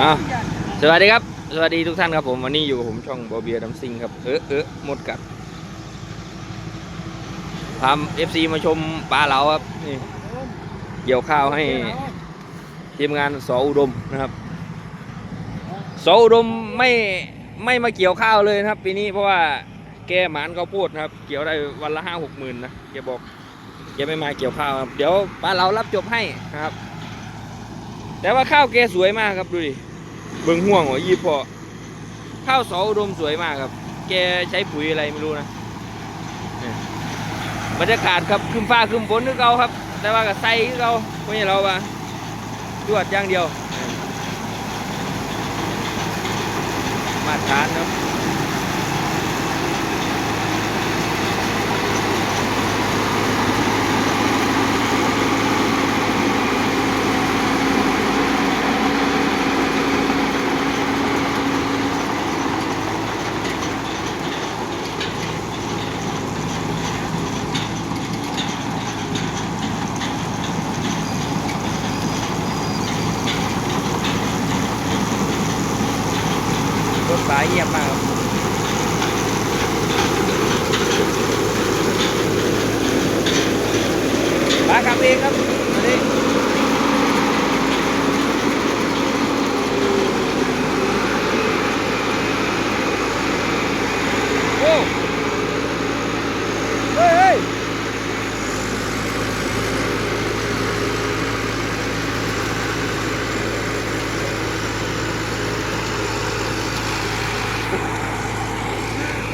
อ้าวสวัสดีครับ สวัสดีทุกท่านครับผมวันนี้อยู่กับผมช่องบอเบียดัมซิงครับเออเออหมดกัดพาเอฟซีมาชมปลาเหลาครับนี่เกี่ยวข้าวให้ทีมงานสออุดมนะครับสออุดมไม่ไม่มาเกี่ยวข้าวเลยนะครับปีนี้เพราะว่าแกหมานเขาวโพดนะครับ เกี่ยวได้วันละห้าหกหมื่นนะแกบอกแกไม่มาเกี่ยวข้าวครับเดี๋ยวปลาเหลารับจบให้นะครับ แต่ว่าข้าวแกสวยมากครับดูดิ เบิ่งห่วงหัวยี่พอข้าวเสาอุดมสวยมากครับ แกใช้ปุ๋ยอะไรไม่รู้นะบรรยากาศครับคึมฟ้าคึมฝนคือเราครับ แต่ว่ากับไซคือเราเพราะงั้นเราว่าจวจอย่างเดียว มาตรฐานครับรถสายเงียบมากครับมาขับเองครับวันนี้โอ้เฮ้ยเฮ้ย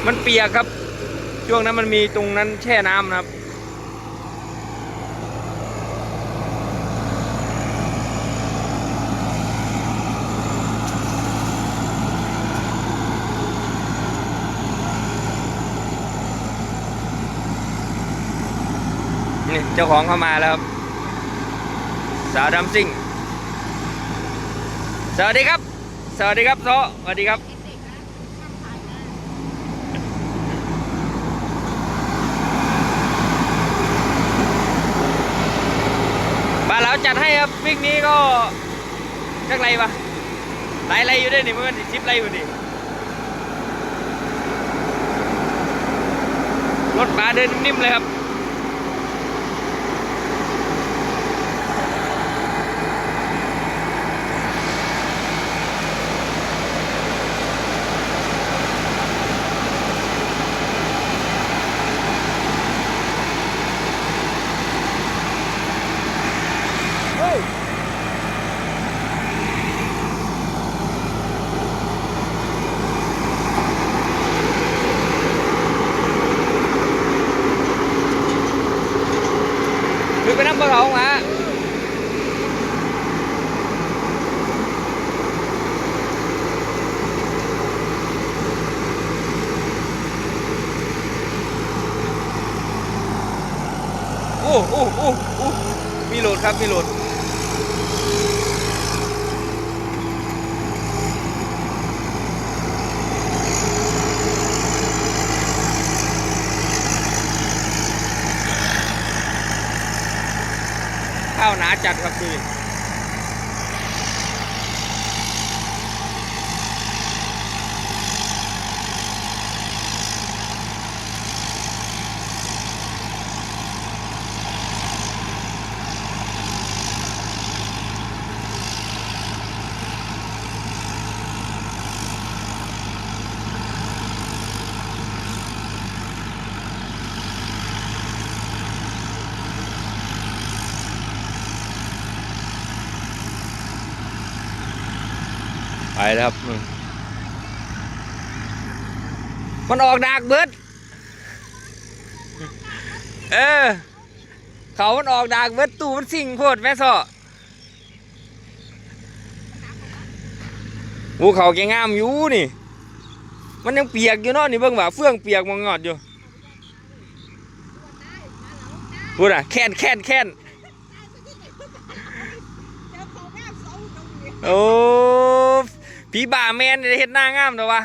มันเปียกครับ ช่วงนั้นมันมีตรงนั้นแช่น้ำนะครับ นี่เจ้าของเข้ามาแล้วครับ สาวดำซิ่ง สวัสดีครับ สวัสดีครับโซสวัสดีครับ บ้านเรา จัดให้ครับวิ่งนี้ก็จักไรปะหลายไรอยู่ด้วยนี่มันสิบไรอยู่ดิรถปลาเดินนิ่มเลยครับ คือไปนั่งบนเขามาโอ้โอ้โอ้โอ้มีโหลดครับ มีโหลด ข้าวหนาจัดครับดูดิ ไปแล้วครับนู่นมันออกดากเบิด เออ เขามันออกดากเบิดตู้มันสิ่งโพดแม่ซอหูเขาแกงามอยู่นี่ มันยังเปียกอยู่เนาะนี่เบิ่งว่าเฟื่องเปียกมองงอดอยู่พูดอะแค้นแค้นแค้นโอ้ ผีบ่าแมนเห็นหน้างามแต่ว่า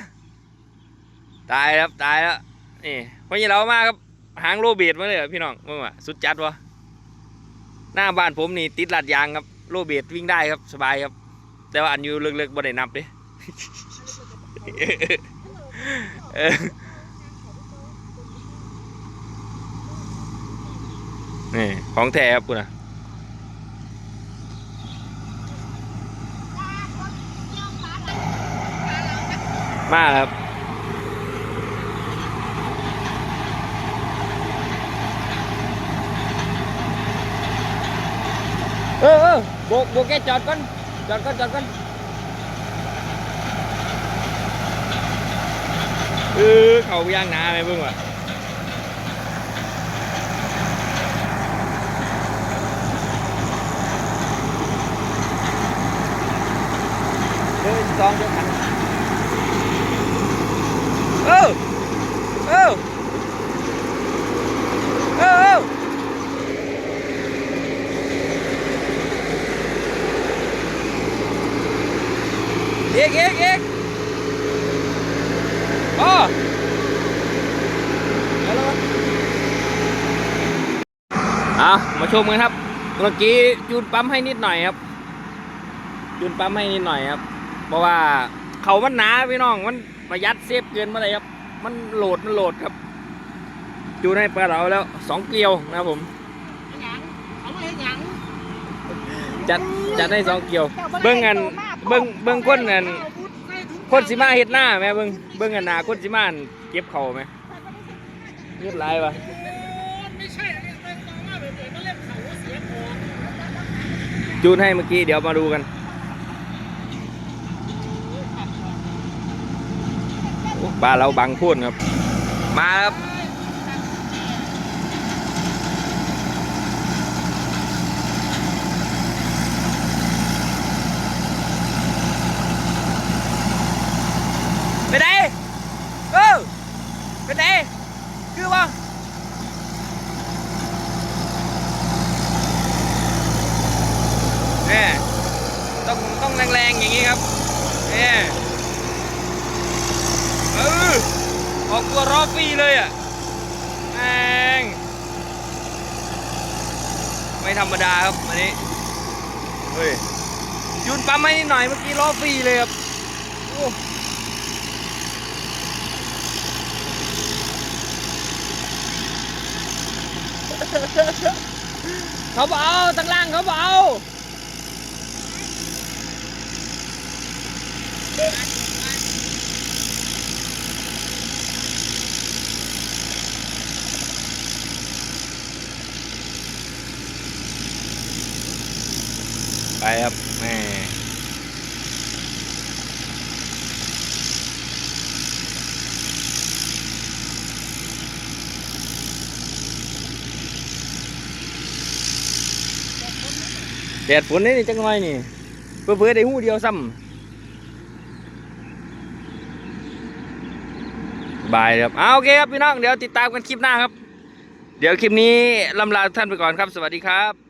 ตายแล้วตายแล้วนี่พอยี่เรามาครับหางโรเบียดมาเลยพี่น้องมึงว่าสุดจัดวะหน้าบ้านผมนี่ติดหลัดยางครับโรเบียดวิ่งได้ครับสบายครับ แต่ว่าอันอยู่ลึกๆบ่ได้นับดิเนี่ของแท้ครับคุณนะ มาครับ เออเออโบกโบกแกจอดก่อนจอดก่อนจอดก่อนเออเขาย่างหนาไหมเบิ่งว่ะเดินสองเดียวกันเออเออเออเออ อีกอีกอีกโอ้ เอาแล้วเอามาชมกันครับเมื่อกี้จูนปั๊มให้นิดหน่อยครับ จูนปั๊มให้นิดหน่อยครับ เพราะว่าเขามันหนาพี่น้องมันประหยัดเซฟเกินมาเลยครับ มันโหลดมันโหลดครับ จูนให้ปลาเราแล้วสองเกลียวนะครับผมจัดจัดให้สองเกลียว เบิ้งกันเบิ้งเบิ้งคนนั่น คนสิมาเฮ็ดหน้าแม่เบิ่งเบิ่งกันหน้าคนสิมาอันเก็บเขาไหมเงียบไรวะไม่ใช่เรียกไปต่อมาแบบนี้มันเล่นเขาเสียของจูนให้เมื่อกี้เดี๋ยวมาดูกันโอ้บ้าเราบังพูดครับ มาครับไปไหนเออไปไหนคือว่า เนี่ยต้องต้องแรงๆอย่างนี้ ครับเนี่เออออกตัวรอบปีเลยอะแมงไม่ธรรมดาครับอันนี้เฮ้ยยูนปั๊มให้นิดหน่อยเมื่อกี้รอบปีเลยครับเขาเบเอาตั้งล่างเขาเบเอา ไปครับแม่แดดฝนนี่จังหน่อยนี่เพื่อเพื่อได้หูเดียวซ้ำ บายครับเอาโอเคครับพี่น้องเดี๋ยวติดตามกันคลิปหน้าครับ เดี๋ยวคลิปนี้ลำลาท่านไปก่อนครับ สวัสดีครับ